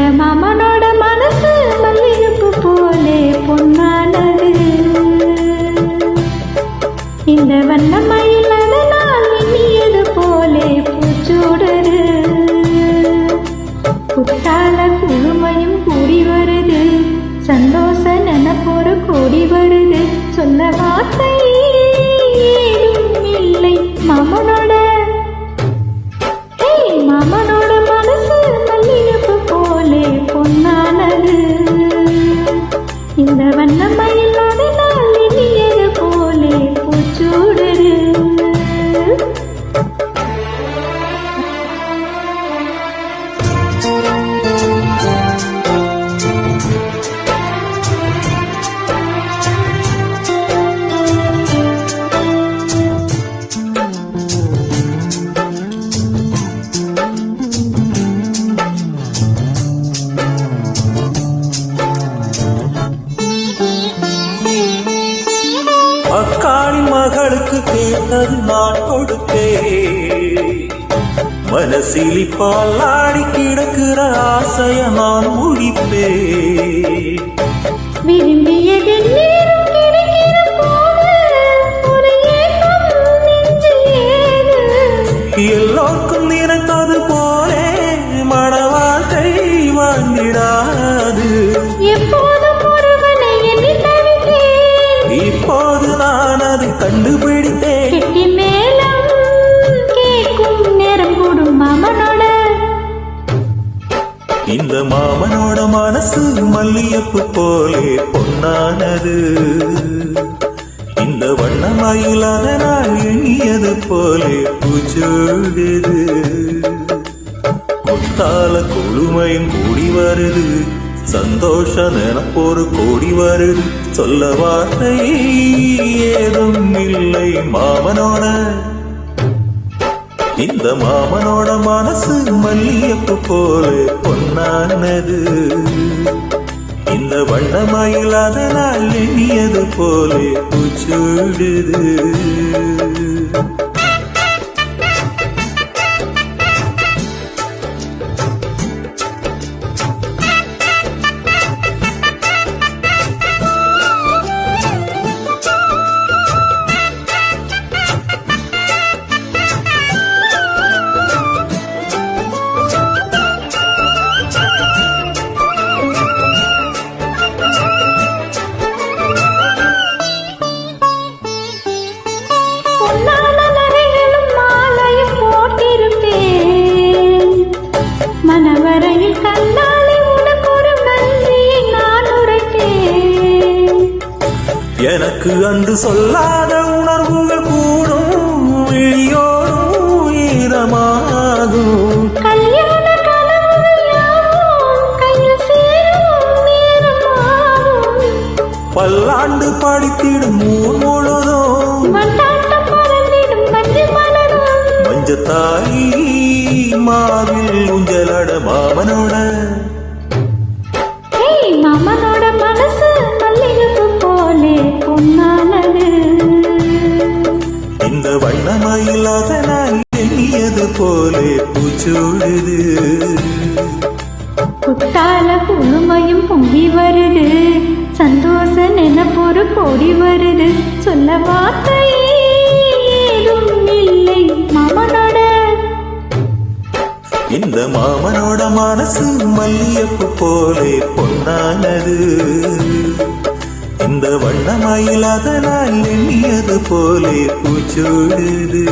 இந்த மாமனோட இந்த வண்ணமயில் கேட்டது நான் கொடுத்தேன் மனசிலி பாலாடி கிடக்கிற ஆசைய நான் முடிப்பேன் விரும்பியது எல்லோருக்கும் இந்த மாமனோட மனசு மல்லியப்பு போலே பொன்னானது. இந்த வண்ணமயிலாத நான் எண்ணியது போலே பூச்சோடுது. கொத்தால குழுமையும் கூடி வருது. சந்தோஷ நினப்போரு கூடி வருது. சொல்ல வார்த்தை ஏதும் இல்லை மாமனோட. இந்த மாமனோட மனசு மல்லியப்பு போல பொன்னானது. இந்த வண்ணமயில் அதனால் எண்ணியது போல பூச்சூடுது. எனக்கு அன்று சொல்லாத உணர்வுகள் கூடும் விழியோடும் ஈரமாகும். பல்லாண்டு படித்திடும் மூர் முழுதும் மஞ்சத்தாயி மாவில் ஊஞ்சலட மாமனோட. மாமனோட பொன்னானது இந்த வண்ணமயிலாத நான் எண்ணியது போலே பூச்சூடுது. குத்தால குழுமையும் பொங்கி வருது. சந்தோஷ நினைப்பொரு கோடி வருது. சொல்ல வார்த்தை இல்லை. மாமனோட. இந்த மாமனோட மனசு மல்லியப்பு போலே பொன்னானது. இந்த வண்ணமயிலாத நான் எண்ணியது போலே பூச்சோடுது.